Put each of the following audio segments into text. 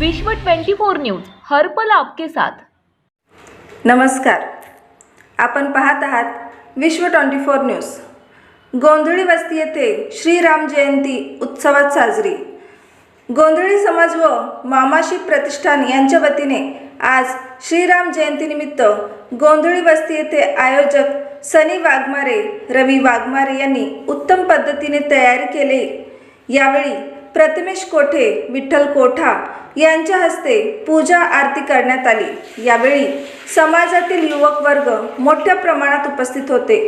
विश्व 24 न्यूज हर्पल आपके साथ. नमस्कार. आपण पाहत आहात विश्व ट्वेंटी फोर न्यूज. गोंधळी वस्ती येथे श्रीराम जयंती उत्सवात साजरी. गोंधळी समाज व मामाशी प्रतिष्ठान यांच्या वतीने आज श्रीराम जयंतीनिमित्त गोंधळी वस्ती येथे आयोजक सनी वाघमारे रवी वाघमारे यांनी उत्तम पद्धतीने तयारी केली. यावेळी प्रतिमेश कोठे विठ्ठल कोठा यांच्या हस्ते पूजा आरती करण्यात आली. यावेळी समाजातील युवक वर्ग मोठ्या प्रमाणात उपस्थित होते.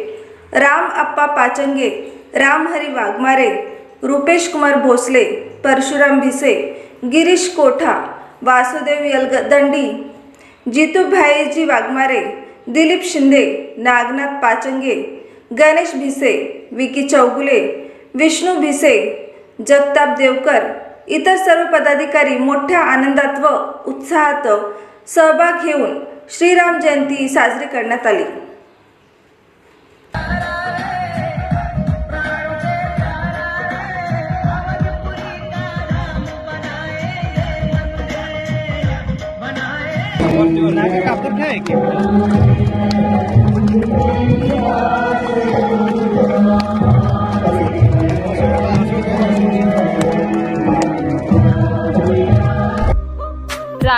राम अप्पा पाचंगे रामहरी वाघमारे रुपेश कुमार भोसले परशुराम भिसे गिरीश कोठा वासुदेव यलगदंडी दंडी वाघमारे दिलीप शिंदे नागनाथ पाचंगे गणेश भिसे विकी चौगुले विष्णू भिसे जगताप देवकर इतर सर्व पदाधिकारी मोठ्या आनंदात व उत्साहात सहभाग घेऊन श्रीराम जयंती साजरी करण्यात आली. नाके कापूर काय